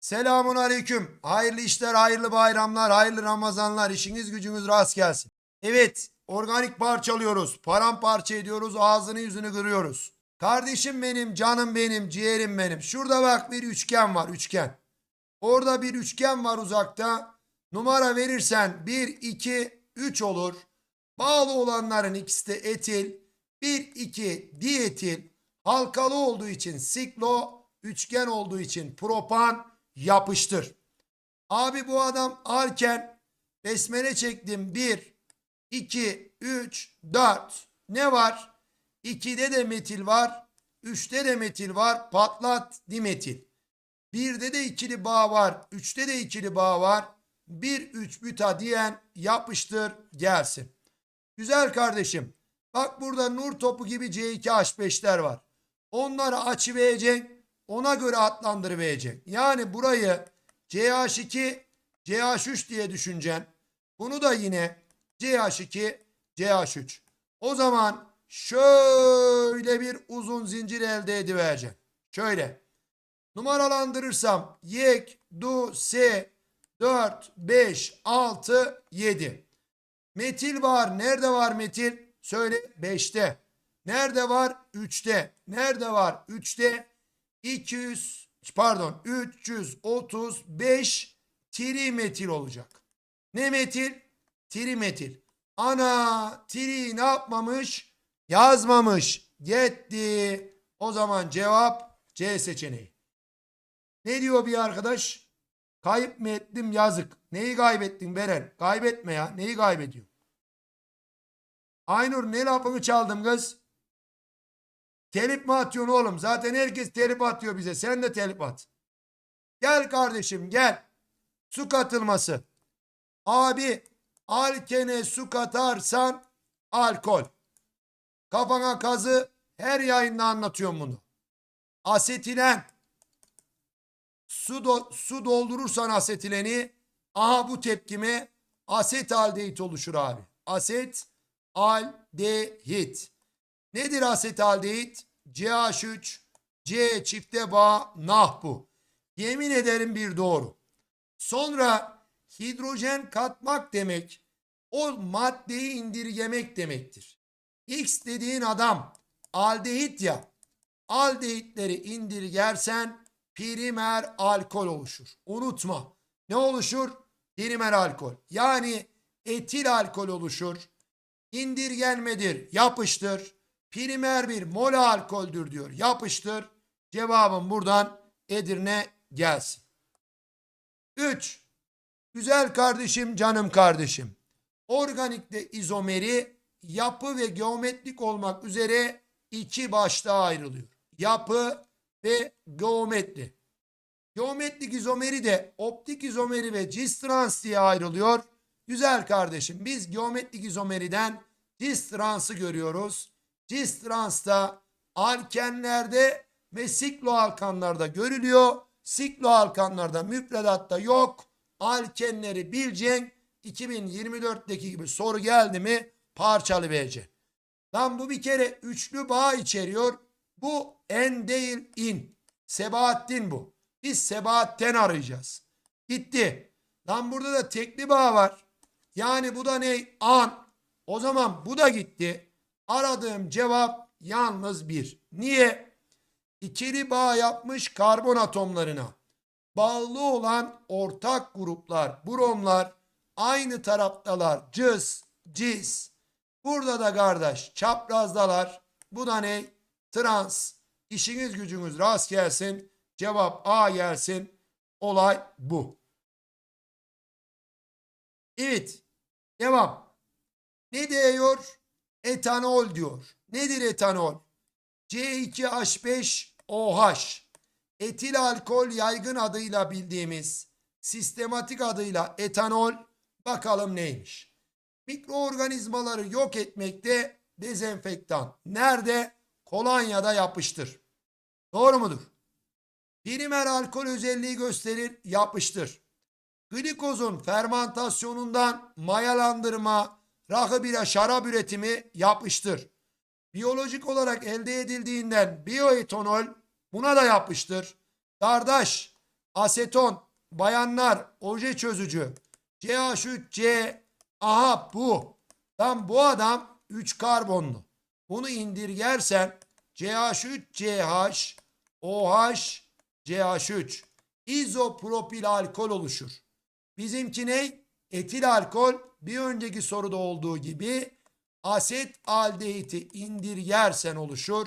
Selamun aleyküm. Hayırlı işler, hayırlı bayramlar, hayırlı Ramazanlar. İşiniz gücünüz rast gelsin. Evet, organik parçalıyoruz. Paramparça ediyoruz, ağzını yüzünü kırıyoruz. Kardeşim benim, canım benim, ciğerim benim. Şurada bak bir üçgen var, üçgen. Orada bir üçgen var uzakta. Numara verirsen 1, 2, 3 olur. Bağlı olanların ikisi de etil. 1, 2 dietil. Halkalı olduğu için siklo, üçgen olduğu için propan yapıştır. Abi bu adam alken besmele çektim 1, 2, 3, 4. Ne var? 2'de de metil var. 3'te de metil var. Patlat dimetil. 1'de de ikili bağ var. 3'te de ikili bağ var. 1, 3 büta diyen yapıştır gelsin. Güzel kardeşim. Bak burada nur topu gibi C2H5'ler var. Onları açıvereceksin. Ona göre adlandırıvereceksin. Yani burayı CH2, CH3 diye düşüneceksin. Bunu da yine CH2, CH3. O zaman şöyle bir uzun zincir elde edivereceksin. Şöyle. Numaralandırırsam yek, du, se, 4, 5, 6, 7. Metil var. Nerede var metil? Söyle 5'te. Nerede var? 3'te. Nerede var? 3'te. 200 pardon 335 trimetil olacak. Ne metil? Trimetil. Ana tri ne yapmamış? Yazmamış. Gitti. O zaman cevap C seçeneği. Ne diyor bir arkadaş? Kayıp mı ettim yazık. Neyi kaybettin Beren? Kaybetme ya. Neyi kaybediyor? Aynur ne lafını çaldım kız? Telip mi atıyorsun oğlum? Zaten herkes telip atıyor bize. Sen de telip at. Gel kardeşim gel. Su katılması. Abi alkene su katarsan alkol. Kafana kazı her yayında anlatıyorum bunu. Asetilen. Su, do- su doldurursan asetileni aha bu tepkime aset aldehit oluşur abi. Aset aldehit. Nedir asetaldehit? CH3, C çifte bağ, nah bu. Yemin ederim bir doğru. Sonra hidrojen katmak demek o maddeyi indirgemek demektir. X dediğin adam aldehit ya. Aldehitleri indirgersen primer alkol oluşur. Unutma. Ne oluşur? Primer alkol. Yani etil alkol oluşur. İndirgenmedir. Yapıştır. Primer bir mol alkoldür diyor. Yapıştır. Cevabım buradan Edirne gelsin. 3. Güzel kardeşim, canım kardeşim. Organikte izomeri yapı ve geometrik olmak üzere iki başlığa ayrılıyor. Yapı ve geometri. Geometrik izomeri de optik izomeri ve cis trans diye ayrılıyor. Güzel kardeşim biz geometrik izomeriden cis transı görüyoruz. Cis transta alkenlerde ve sikloalkanlarda görülüyor. Sikloalkanlarda müfredatta yok. Alkenleri bileceksin. 2024'teki gibi soru geldi mi parçalı vereceksin. Lan bu bir kere üçlü bağ içeriyor. Bu en değil in. Sebahattin bu. Biz Sebahattin arayacağız. Gitti. Lan burada da tekli bağ var. Yani bu da ne? An. O zaman bu da gitti. Aradığım cevap yalnız bir. Niye? İkili bağ yapmış karbon atomlarına. Bağlı olan ortak gruplar, bromlar aynı taraftalar. Cız, cis. Burada da kardeş çaprazdalar. Bu da ne? Trans. İşiniz gücünüz rast gelsin. Cevap A gelsin. Olay bu. Evet. Devam. Ne diyor? Etanol diyor. Nedir etanol? C2H5OH. Etil alkol yaygın adıyla bildiğimiz sistematik adıyla etanol bakalım neymiş? Mikroorganizmaları yok etmekte dezenfektan. Nerede? Kolonyada yapıştır. Doğru mudur? Primer alkol özelliği gösterir, yapıştır. Glikozun fermentasyonundan mayalandırma, rakı bira şarap üretimi yapıştır. Biyolojik olarak elde edildiğinden bioetanol buna da yapıştır. Kardeş Aseton, bayanlar, oje çözücü. CH3C, aha bu. Tam bu adam 3 karbonlu. Bunu indirgersen CH3CH, OH, CH3 izopropil alkol oluşur. Bizimki ne? Etil alkol bir önceki soruda olduğu gibi aset aldehiti indirgersen oluşur.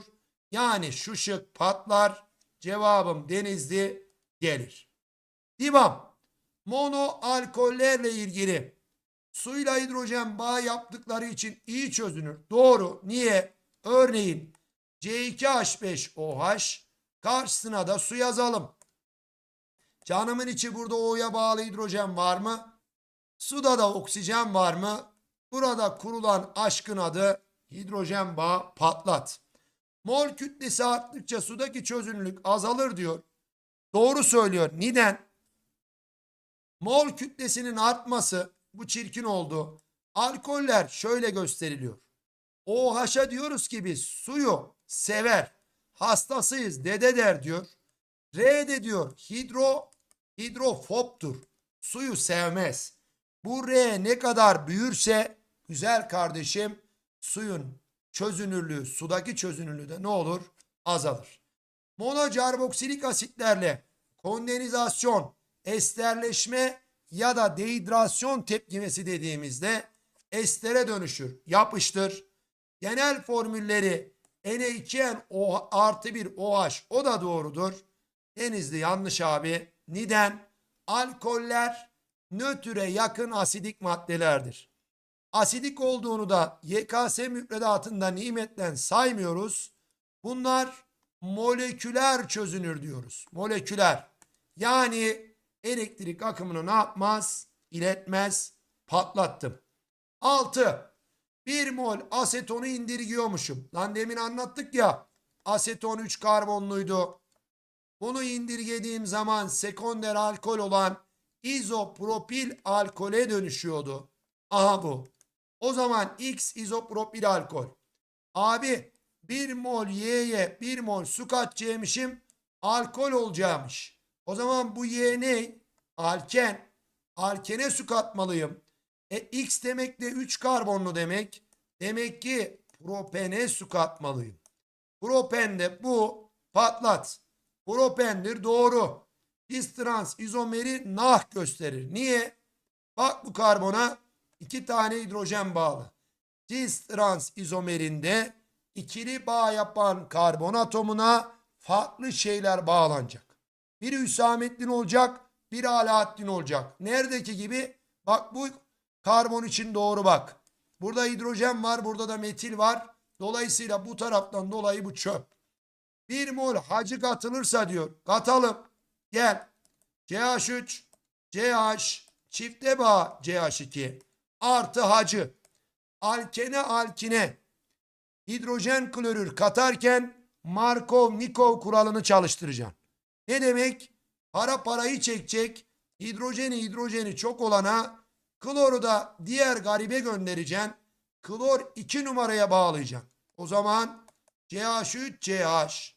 Yani şu şık patlar. Cevabım denizli gelir. Divam. Mono alkollerle ilgili suyla hidrojen bağ yaptıkları için iyi çözünür. Doğru. Niye? Örneğin C2H5OH karşısına da su yazalım. Canımın içi burada O'ya bağlı hidrojen var mı? Suda da oksijen var mı? Burada kurulan aşkın adı hidrojen bağı patlat. Mol kütlesi arttıkça sudaki çözünürlük azalır diyor. Doğru söylüyor. Neden? Mol kütlesinin artması bu çirkin oldu. Alkoller şöyle gösteriliyor. OH'a diyoruz ki biz suyu sever. Hastasıyız dede der diyor. R de diyor hidro hidrofobtur. Suyu sevmez. Bu R ne kadar büyürse güzel kardeşim suyun çözünürlüğü, sudaki çözünürlüğü de ne olur? Azalır. Monocarboksilik asitlerle kondenizasyon, esterleşme ya da dehidrasyon tepkimesi dediğimizde estere dönüşür. Yapıştır. Genel formülleri Na2N artı 1 OH o da doğrudur. Denizli yanlış abi. Neden? Alkoller nötre yakın asidik maddelerdir. Asidik olduğunu da YKS müfredatında nimetten saymıyoruz. Bunlar moleküler çözünür diyoruz. Moleküler. Yani elektrik akımını ne yapmaz? İletmez. Patlattım. 6. 1 mol asetonu indirgiyormuşum. Lan demin anlattık ya. Aseton 3 karbonluydu. Bunu indirgediğim zaman sekonder alkol olan izopropil alkole dönüşüyordu. Aha bu. O zaman X izopropil alkol. Abi 1 mol Y'ye 1 mol su katacakmışım. Alkol olacakmış. O zaman bu Y ne? Alken. Alkene su katmalıyım. E X demek de 3 karbonlu demek. Demek ki propene su katmalıyım. Propen de bu patlat. Propendir doğru. Trans izomeri nah gösterir. Niye? Bak bu karbona iki tane hidrojen bağlı. Cis trans izomerinde ikili bağ yapan karbon atomuna farklı şeyler bağlanacak. Biri Hüsamettin olacak, biri Alaaddin olacak. Neredeki gibi? Bak bu karbon için doğru bak. Burada hidrojen var, burada da metil var. Dolayısıyla bu taraftan dolayı bu çöp. Bir mol hacı katılırsa diyor. Katalım. Gel. CH3, CH, çifte bağ CH2 artı hacı. Alkene alkine hidrojen klorür katarken Markov-Nikov kuralını çalıştıracaksın. Ne demek? Para parayı çekecek. Hidrojeni hidrojeni çok olana kloru da diğer garibe göndereceksin. Klor 2 numaraya bağlayacaksın. O zaman CH3 CH.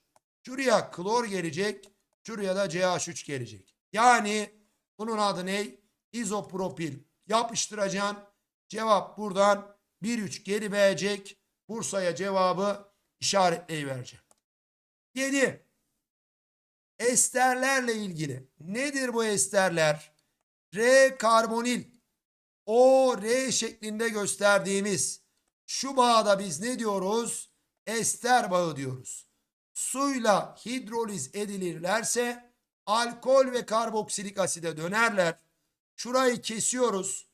Şuraya klor gelecek. Şuraya da CH3 gelecek. Yani bunun adı ne? İzopropil. Yapıştıracaksın. Cevap buradan 1-3 geri verecek. Bursa'ya cevabı işaretleyivereceğim. 7. Esterlerle ilgili. Nedir bu esterler? R karbonil. O R şeklinde gösterdiğimiz şu bağda biz ne diyoruz? Ester bağı diyoruz. Suyla hidroliz edilirlerse alkol ve karboksilik aside dönerler. Şurayı kesiyoruz.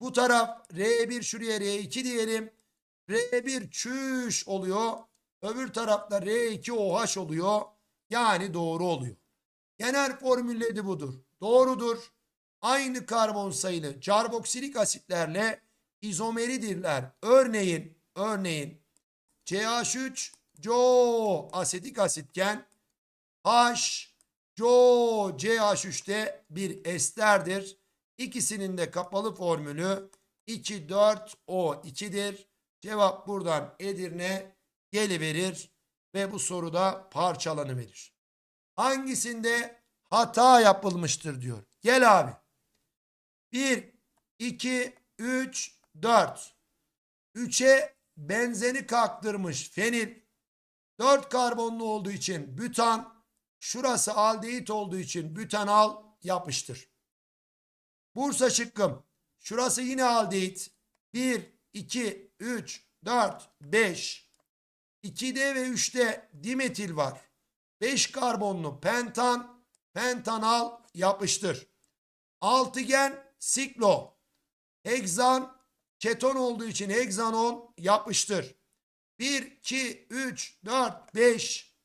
Bu taraf R1 şuraya R2 diyelim. R1 çüş oluyor. Öbür tarafta R2 OH oluyor. Yani doğru oluyor. Genel formülleri budur. Doğrudur. Aynı karbon sayılı carboksilik asitlerle izomeridirler. Örneğin, örneğin CH3 CO asetik asitken H CO CH3'te bir esterdir. İkisinin de kapalı formülü 2 4 O 2'dir. Cevap buradan Edirne geliverir ve bu soruda parçalanı verir. Hangisinde hata yapılmıştır diyor. Gel abi. 1, 2, 3, 4. 3'e benzeni kalktırmış fenil. 4 karbonlu olduğu için bütan. Şurası aldehit olduğu için bütanal yapıştır. Bursa şıkkım. Şurası yine aldehit. 1, 2, 3, 4, 5. 2'de ve 3'te dimetil var. 5 karbonlu pentan, pentanal yapıştır. Altıgen siklo. Hegzan keton olduğu için hegzanon yapıştır. 1, 2, 3, 4, 5.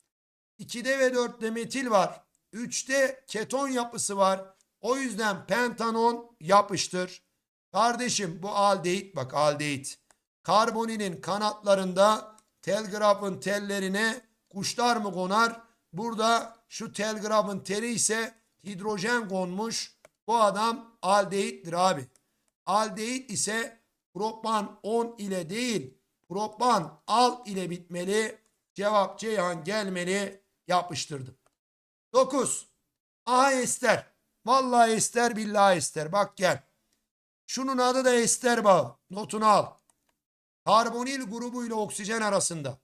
2'de ve 4'te metil var. 3'te keton yapısı var. O yüzden pentanon yapıştır. Kardeşim bu aldehit bak aldehit. Karboninin kanatlarında telgrafın tellerine kuşlar mı konar? Burada şu telgrafın teli ise hidrojen konmuş. Bu adam aldehittir abi. Aldehit ise propan 10 ile değil propan al ile bitmeli. Cevap Ceyhan gelmeli. Yapıştırdım. 9. Aha ester. Vallahi ester billahi ester. Bak gel. Şunun adı da ester bağı. Notunu al. Karbonil grubu ile oksijen arasında.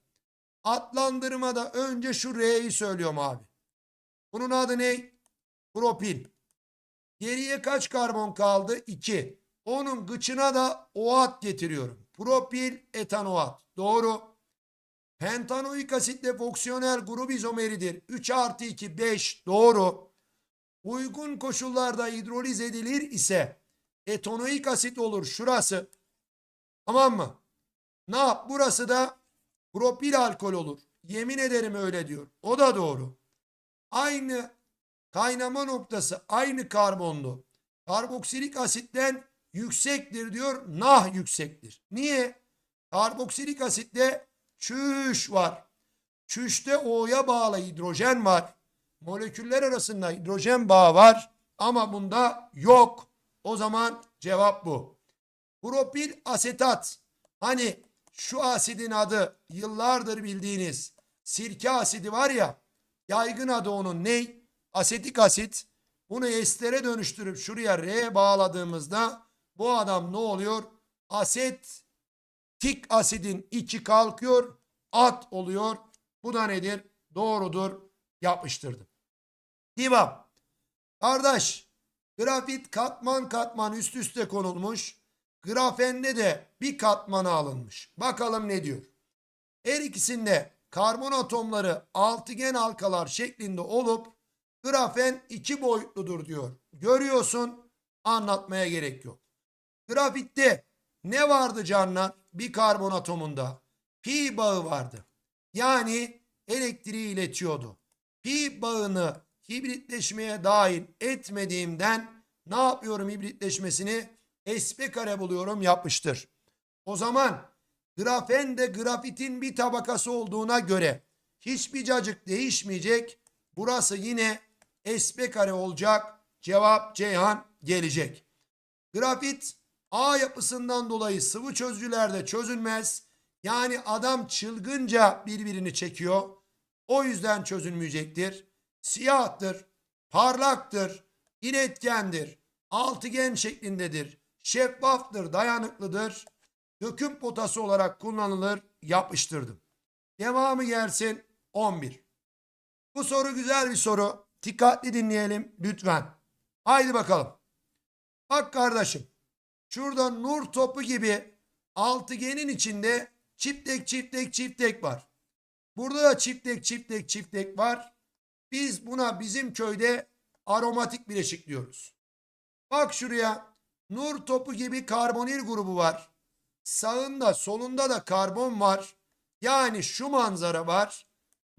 Adlandırmada önce şu R'yi söylüyorum abi. Bunun adı ne? Propil. Geriye kaç karbon kaldı? 2. Onun gıçına da OAT getiriyorum. Propil etanoat. Doğru. Pentanoik asitle fonksiyonel grup izomeridir. 3 artı 2 5. Doğru. Uygun koşullarda hidroliz edilir ise etonoik asit olur şurası. Tamam mı? Ne yap? Burası da propil alkol olur. Yemin ederim öyle diyor. O da doğru. Aynı kaynama noktası aynı karbonlu. Karboksilik asitten yüksektir diyor. Nah yüksektir. Niye? Karboksilik asitte çüş var. Çüşte O'ya bağlı hidrojen var. Moleküller arasında hidrojen bağı var ama bunda yok. O zaman cevap bu. Propil asetat. Hani şu asidin adı yıllardır bildiğiniz sirke asidi var ya yaygın adı onun ne? Asetik asit. Bunu estere dönüştürüp şuraya R bağladığımızda bu adam ne oluyor? Asetik asidin içi kalkıyor. At oluyor. Bu da nedir? Doğrudur. Yapıştırdım. Devam. Kardeş grafit katman katman üst üste konulmuş. Grafende de bir katmana alınmış. Bakalım ne diyor. Her ikisinde karbon atomları altıgen halkalar şeklinde olup grafen iki boyutludur diyor. Görüyorsun anlatmaya gerek yok. Grafitte ne vardı canlar? Bir karbon atomunda pi bağı vardı. Yani elektriği iletiyordu. Pi bağını hibritleşmeye dahil etmediğimden ne yapıyorum hibritleşmesini? sp kare buluyorum yapıştır. O zaman grafen de grafitin bir tabakası olduğuna göre hiçbir cacık değişmeyecek. Burası yine sp kare olacak. Cevap Ceyhan gelecek. Grafit A yapısından dolayı sıvı çözücülerde çözülmez. Yani adam çılgınca birbirini çekiyor. O yüzden çözülmeyecektir. Siyahtır, parlaktır, iletkendir, altıgen şeklindedir, şeffaftır, dayanıklıdır. Döküm potası olarak kullanılır, yapıştırdım. Devamı gelsin 11. Bu soru güzel bir soru. Dikkatli dinleyelim lütfen. Haydi bakalım. Bak kardeşim. Şurada nur topu gibi altıgenin içinde çiftek çiftek çiftek var. Burada da çiftek çiftek çiftek var. Biz buna bizim köyde aromatik bileşik diyoruz. Bak şuraya nur topu gibi karbonil grubu var. Sağında solunda da karbon var. Yani şu manzara var.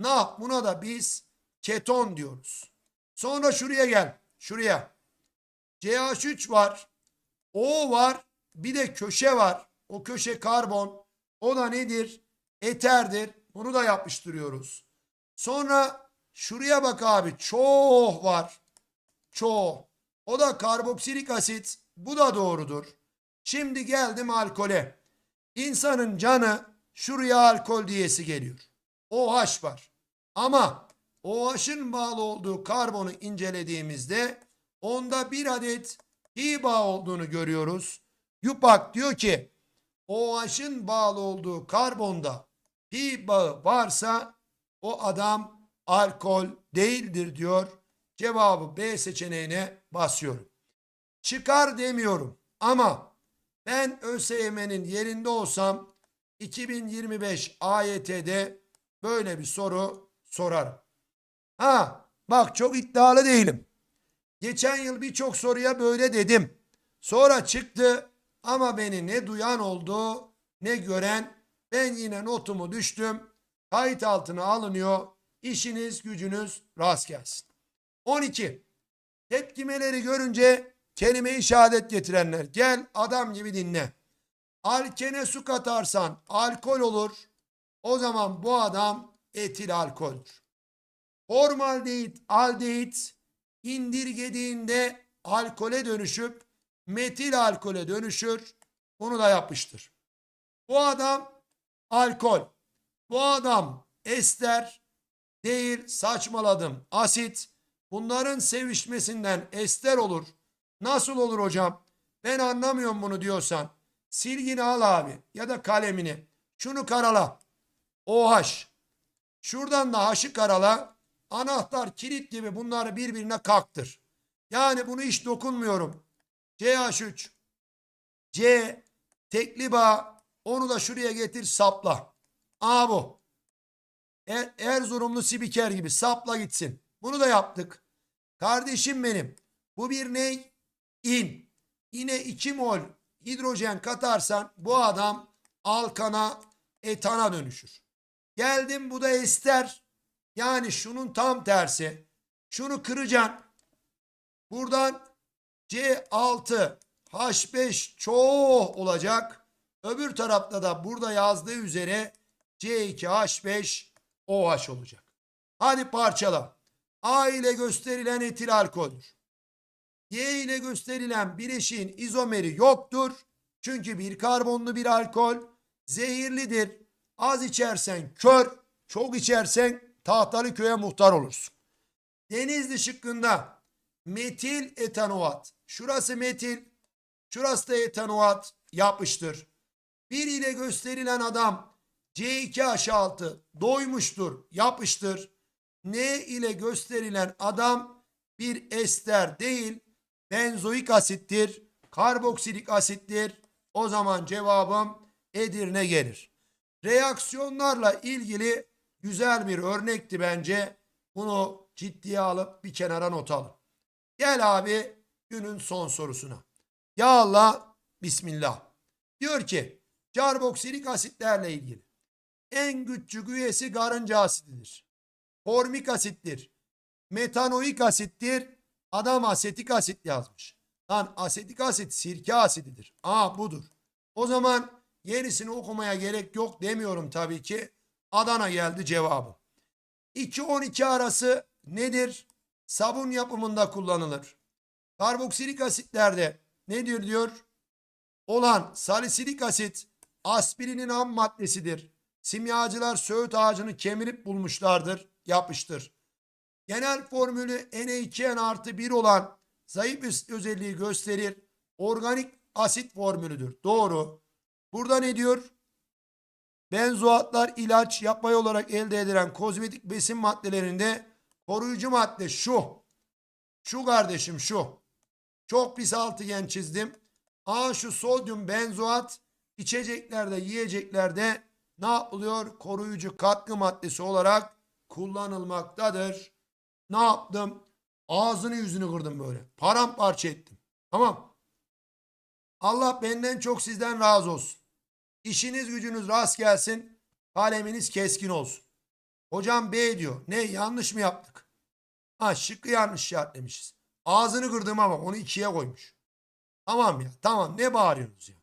Yap? Buna da biz keton diyoruz. Sonra şuraya gel. Şuraya. CH3 var. O var. Bir de köşe var. O köşe karbon. O da nedir? Eterdir. Bunu da yapıştırıyoruz. Sonra şuraya bak abi. Çoğ var. Çoğ. O da karboksilik asit. Bu da doğrudur. Şimdi geldim alkole. İnsanın canı şuraya alkol diyesi geliyor. OH var. Ama OH'ın bağlı olduğu karbonu incelediğimizde onda bir adet pi bağ olduğunu görüyoruz. Yupak diyor ki OH'ın bağlı olduğu karbonda pi bağı varsa o adam alkol değildir diyor. Cevabı B seçeneğine basıyorum. Çıkar demiyorum ama ben ÖSYM'nin yerinde olsam 2025 AYT'de böyle bir soru sorarım. Ha bak çok iddialı değilim. Geçen yıl birçok soruya böyle dedim. Sonra çıktı ama beni ne duyan oldu ne gören. Ben yine notumu düştüm. Kayıt altına alınıyor. İşiniz gücünüz rast gelsin. 12. Tepkimeleri görünce kelime-i şehadet getirenler. Gel adam gibi dinle. Alkene su katarsan alkol olur. O zaman bu adam etil alkoldür. Formaldehit, aldehit indirgediğinde alkole dönüşüp metil alkole dönüşür. Bunu da yapıştır. Bu adam alkol. Bu adam ester değil saçmaladım. Asit. Bunların sevişmesinden ester olur. Nasıl olur hocam? Ben anlamıyorum bunu diyorsan. Silgini al abi ya da kalemini. Şunu karala. OH. Şuradan da H'ı karala. Anahtar, kilit gibi bunları birbirine kalktır. Yani bunu hiç dokunmuyorum. CH3. C tekli bağ. Onu da şuraya getir sapla. A bu. Er, Erzurumlu spiker gibi sapla gitsin. Bunu da yaptık. Kardeşim benim. Bu bir ney? İn. Yine 2 mol hidrojen katarsan bu adam alkana etana dönüşür. Geldim bu da ester. Yani şunun tam tersi. Şunu kıracaksın. Buradan C6 H5 çok olacak. Öbür tarafta da burada yazdığı üzere C2H5 OH olacak. Hadi parçala. A ile gösterilen etil alkoldür. Y ile gösterilen bileşiğin izomeri yoktur. Çünkü bir karbonlu bir alkol zehirlidir. Az içersen kör, çok içersen tahtalı köye muhtar olursun. Denizli şıkkında metil etanoat. Şurası metil, şurası da etanoat yapıştır. Bir ile gösterilen adam C2H6 doymuştur, yapıştır. N ile gösterilen adam bir ester değil, benzoik asittir, karboksilik asittir. O zaman cevabım Edirne gelir. Reaksiyonlarla ilgili güzel bir örnekti bence. Bunu ciddiye alıp bir kenara not alın. Gel abi günün son sorusuna. Ya Allah Bismillah. Diyor ki karboksilik asitlerle ilgili en küçük üyesi karınca asididir. Formik asittir. Metanoik asittir. Adam asetik asit yazmış. Lan asetik asit sirke asididir. Aa budur. O zaman gerisini okumaya gerek yok demiyorum tabii ki. Adana geldi cevabı. 2-12 arası nedir? Sabun yapımında kullanılır. Karboksilik asitlerde ne diyor? Olan salisilik asit aspirinin ham maddesidir. Simyacılar söğüt ağacını kemirip bulmuşlardır. Yapıştır. Genel formülü Na2N artı 1 olan zayıf özelliği gösterir. Organik asit formülüdür. Doğru. Burada ne diyor? Benzoatlar ilaç yapay olarak elde edilen kozmetik besin maddelerinde koruyucu madde şu. Şu kardeşim şu. Çok pis altıgen çizdim. A şu sodyum benzoat içeceklerde yiyeceklerde ne yapılıyor? Koruyucu katkı maddesi olarak kullanılmaktadır. Ne yaptım? Ağzını yüzünü kırdım böyle. Paramparça ettim. Tamam. Allah benden çok sizden razı olsun. İşiniz gücünüz rast gelsin. Kaleminiz keskin olsun. Hocam B diyor. Ne yanlış mı yaptık? Ha şıkkı yanlış işaretlemişiz. Ağzını kırdım ama onu ikiye koymuş. Tamam ya tamam ne bağırıyorsunuz ya?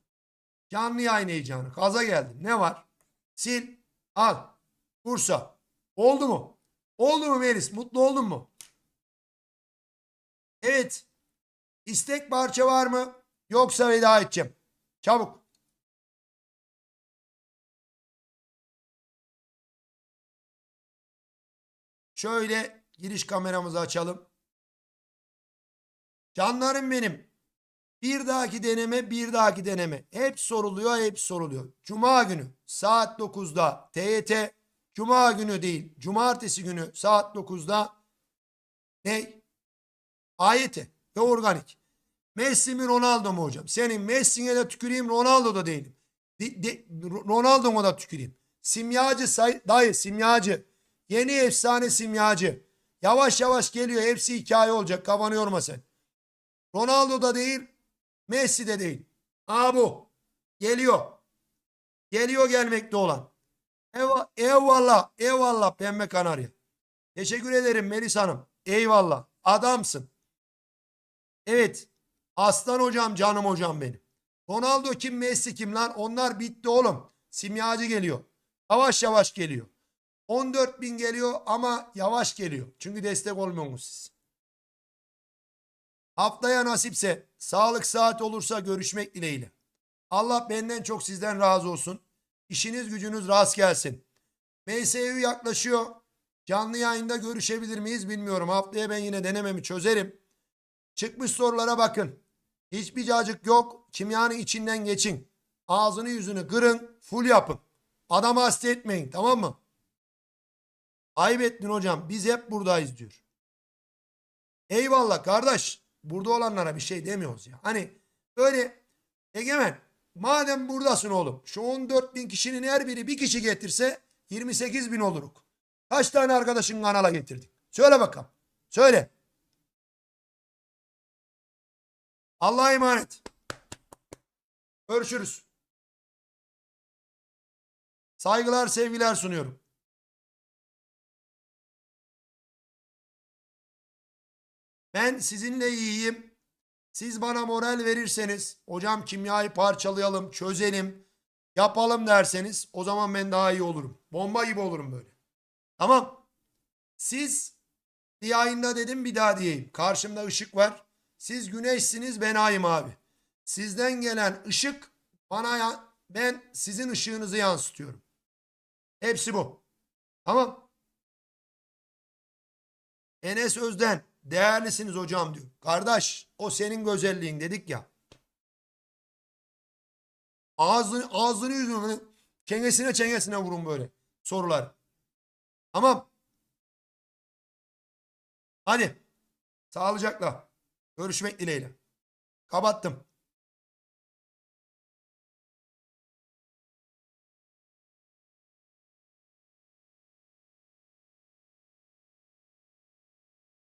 Canlı yayın heyecanı. Kaza geldim. Ne var? Sil. Al. Bursa. Oldu mu? Oldu mu Melis? Mutlu oldun mu? Evet. İstek parça var mı? Yoksa veda edeceğim. Çabuk. Şöyle giriş kameramızı açalım. Canlarım benim. Bir dahaki deneme, bir dahaki deneme. Hep soruluyor, hep soruluyor. Cuma günü saat 9'da TYT. Cuma günü değil, cumartesi günü saat 9'da ne? AYT ve organik. Messi mi Ronaldo mu hocam? Senin Messi'ne de tüküreyim Ronaldo da değilim. De, de, Ronaldo'ma da tüküreyim. Simyacı say, dayı simyacı. Yeni efsane simyacı. Yavaş yavaş geliyor. Hepsi hikaye olacak. Kafanı yorma sen. Ronaldo da değil. Messi de değil. Aa bu. Geliyor. Geliyor gelmekte olan. Eyvallah, eyvallah, eyvallah pembe kanarya. Teşekkür ederim Melis Hanım. Eyvallah. Adamsın. Evet. Aslan hocam canım hocam benim. Ronaldo kim Messi kim lan? Onlar bitti oğlum. Simyacı geliyor. Yavaş yavaş geliyor. 14 bin geliyor ama yavaş geliyor. Çünkü destek olmuyorsunuz siz. Haftaya nasipse sağlık saat olursa görüşmek dileğiyle. Allah benden çok sizden razı olsun. İşiniz gücünüz rast gelsin. MSU yaklaşıyor. Canlı yayında görüşebilir miyiz bilmiyorum. Haftaya ben yine denememi çözerim. Çıkmış sorulara bakın. Hiçbir cacık yok. Kimyanın içinden geçin. Ağzını yüzünü kırın. Full yapın. Adamı hasta etmeyin tamam mı? Ayıp hocam. Biz hep buradayız diyor. Eyvallah kardeş. Burada olanlara bir şey demiyoruz ya. Hani öyle egemen madem buradasın oğlum şu 14 bin kişinin her biri bir kişi getirse 28 bin oluruk. Kaç tane arkadaşın kanala getirdik? Söyle bakalım. Söyle. Allah'a emanet. Görüşürüz. Saygılar, sevgiler sunuyorum. Ben sizinle iyiyim. Siz bana moral verirseniz, hocam kimyayı parçalayalım, çözelim, yapalım derseniz o zaman ben daha iyi olurum. Bomba gibi olurum böyle. Tamam. Siz yayında dedim bir daha diyeyim. Karşımda ışık var. Siz güneşsiniz ben ayım abi. Sizden gelen ışık bana ya ben sizin ışığınızı yansıtıyorum. Hepsi bu. Tamam. Enes Özden değerlisiniz hocam diyor. Kardeş o senin güzelliğin dedik ya. Ağzını, ağzını yüzünü böyle çengesine çengesine vurun böyle sorular. Tamam. Hadi. Sağlıcakla. Görüşmek dileğiyle. Kapattım.